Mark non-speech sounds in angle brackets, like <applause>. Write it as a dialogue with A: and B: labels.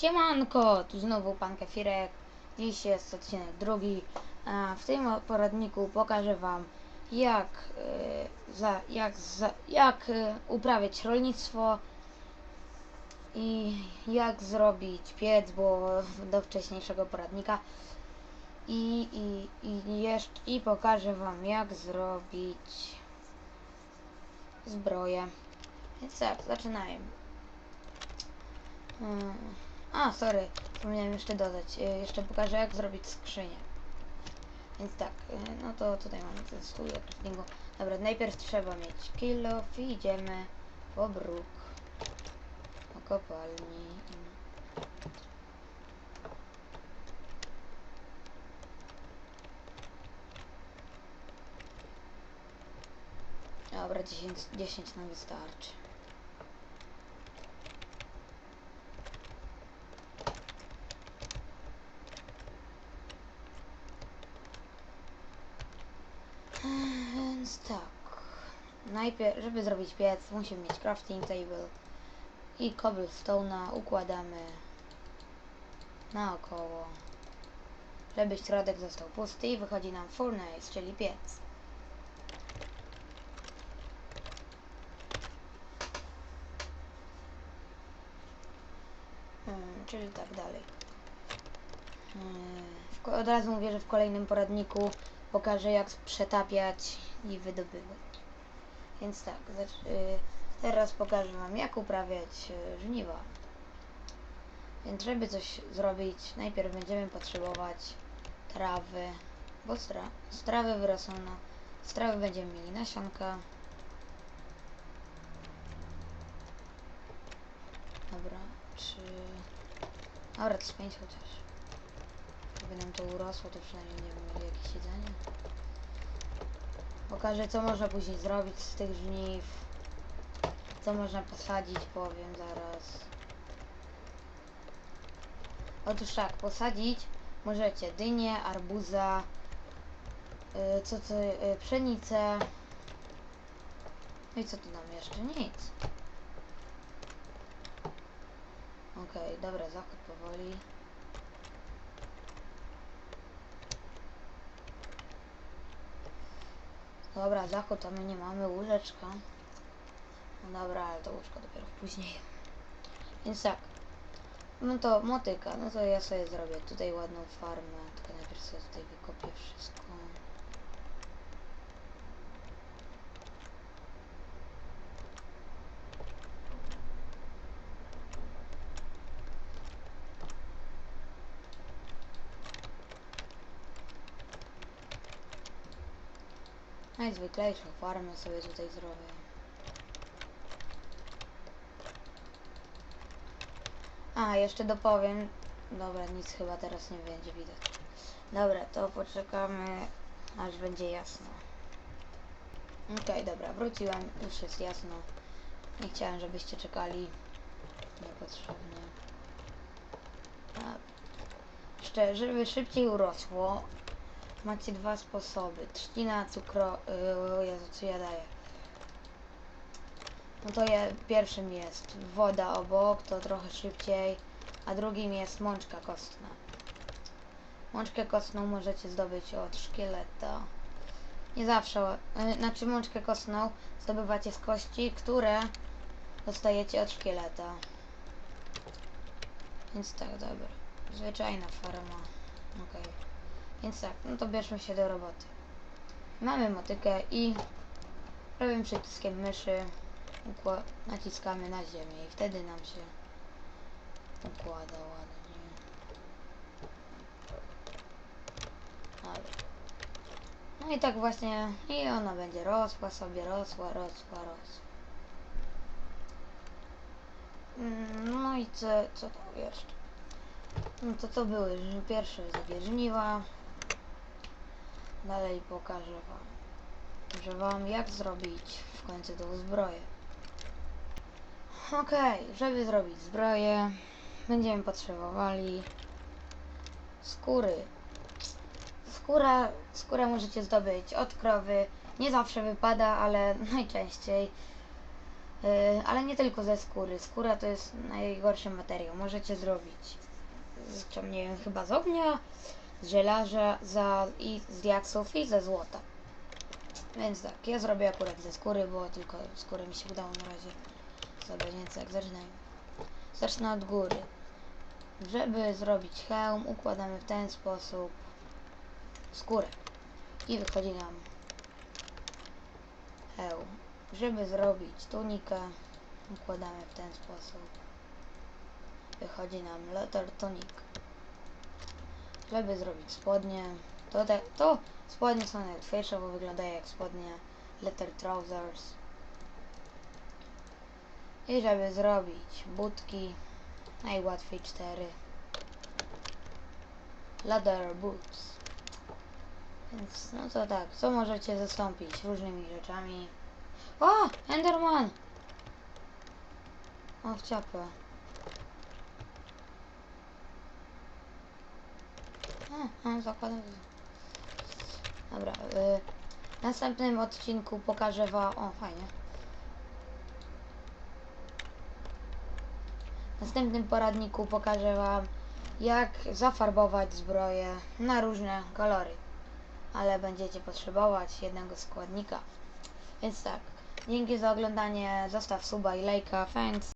A: Siemanko, tu znowu pan Kefirek. Dziś jest odcinek drugi. W tym poradniku pokażę wam jak, y, za, jak, za, jak y, uprawiać rolnictwo i jak zrobić piec, bo do wcześniejszego poradnika. I, i, i, jeszcze, I pokażę wam jak zrobić zbroję. Więc tak, zaczynajmy. Hmm. A, sorry, zapomniałem jeszcze dodać. Y, Jeszcze pokażę jak zrobić skrzynię. Więc tak, y, no to tutaj mamy ten stół do. Dobra, najpierw trzeba mieć kilo i idziemy po bruk. Po kopalni. Dobra, 10, 10 nam wystarczy. Więc tak. Najpierw, żeby zrobić piec, musimy mieć crafting table i cobblestone'a układamy naokoło, żeby środek został pusty i wychodzi nam furnace, czyli piec. Hmm, czyli tak dalej. Hmm, od razu mówię, że w kolejnym poradniku pokażę jak przetapiać i wydobywać. Więc tak, zacz- y, teraz pokażę Wam jak uprawiać y, żniwa. Więc żeby coś zrobić, najpierw będziemy potrzebować trawy, bo z, tra- z trawy wyrosną na... Z trawy będziemy mieli nasionka. Dobra, czy... Dobra, to z pięć chociaż. Jakby nam to urosło, to przynajmniej nie mieli jakieś jedzenie. Pokażę, co można później zrobić z tych żniw. Co można posadzić, powiem zaraz. Otóż tak, posadzić możecie dynię, arbuza, y, co co, y, pszenicę. No i co tu nam jeszcze? Nic. Okej, dobra, zachód powoli. Dobra, zachód, a my nie mamy łóżeczka. No dobra, ale to łóżko dopiero później. <laughs> Więc tak. No to motyka, no to ja sobie zrobię tutaj ładną farmę, tylko najpierw sobie tutaj wykopię Najzwyklejszą farmę sobie tutaj zrobię. A, jeszcze dopowiem. Dobra, nic chyba teraz nie będzie widać. Dobra, to poczekamy, aż będzie jasno. Okej, dobra, wróciłem, już jest jasno. Nie chciałem, żebyście czekali niepotrzebnie. A, jeszcze, żeby szybciej urosło, macie dwa sposoby. Trzcina, cukro... Yy, Jezu, co ja daję? No to je, pierwszym jest woda obok, to trochę szybciej, a drugim jest mączka kostna. Mączkę kostną możecie zdobyć od szkieleta. Nie zawsze, y, znaczy mączkę kostną zdobywacie z kości, które dostajecie od szkieleta. Więc tak, dobra. Zwyczajna farma. Okej. Więc tak, no to bierzmy się do roboty. Mamy motykę i prawym przyciskiem myszy naciskamy na ziemię i wtedy nam się układa ładnie. Ale. No i tak właśnie, i ona będzie rosła sobie, rosła, rosła, rosła. Mm, No i co, co tam jeszcze? No to to były pierwsze takie żniwa. Dalej pokażę wam, że wam jak zrobić w końcu tą zbroję. Okej, żeby zrobić zbroję, będziemy potrzebowali skóry. Skóra, skórę możecie zdobyć od krowy. Nie zawsze wypada, ale <laughs> najczęściej. Yy, ale nie tylko ze skóry. Skóra to jest najgorszy materiał. Możecie zrobić z nie wiem, chyba z ognia, z żelaza za, i z diaksów i ze złota. Więc tak, ja zrobię akurat ze skóry, bo tylko skórę mi się udało na razie sobie, więc jak zaczynajmy. Zacznę od góry. Żeby zrobić hełm, układamy w ten sposób skórę. I wychodzi nam hełm. Żeby zrobić tunikę, układamy w ten sposób. Wychodzi nam letter tunic. Żeby zrobić spodnie, to, te, to spodnie są najłatwiejsze, bo wyglądają jak spodnie letter trousers. I żeby zrobić butki, najłatwiej cztery. Leather boots. Więc no to tak, co możecie zastąpić różnymi rzeczami. O! Enderman! O, w ciapę. A, a, zakładam. Dobra, y, w następnym odcinku pokażę wam... O, fajnie. W następnym poradniku pokażę wam, jak zafarbować zbroję na różne kolory. Ale będziecie potrzebować jednego składnika. Więc tak, dzięki za oglądanie, zostaw suba i lajka, thanks.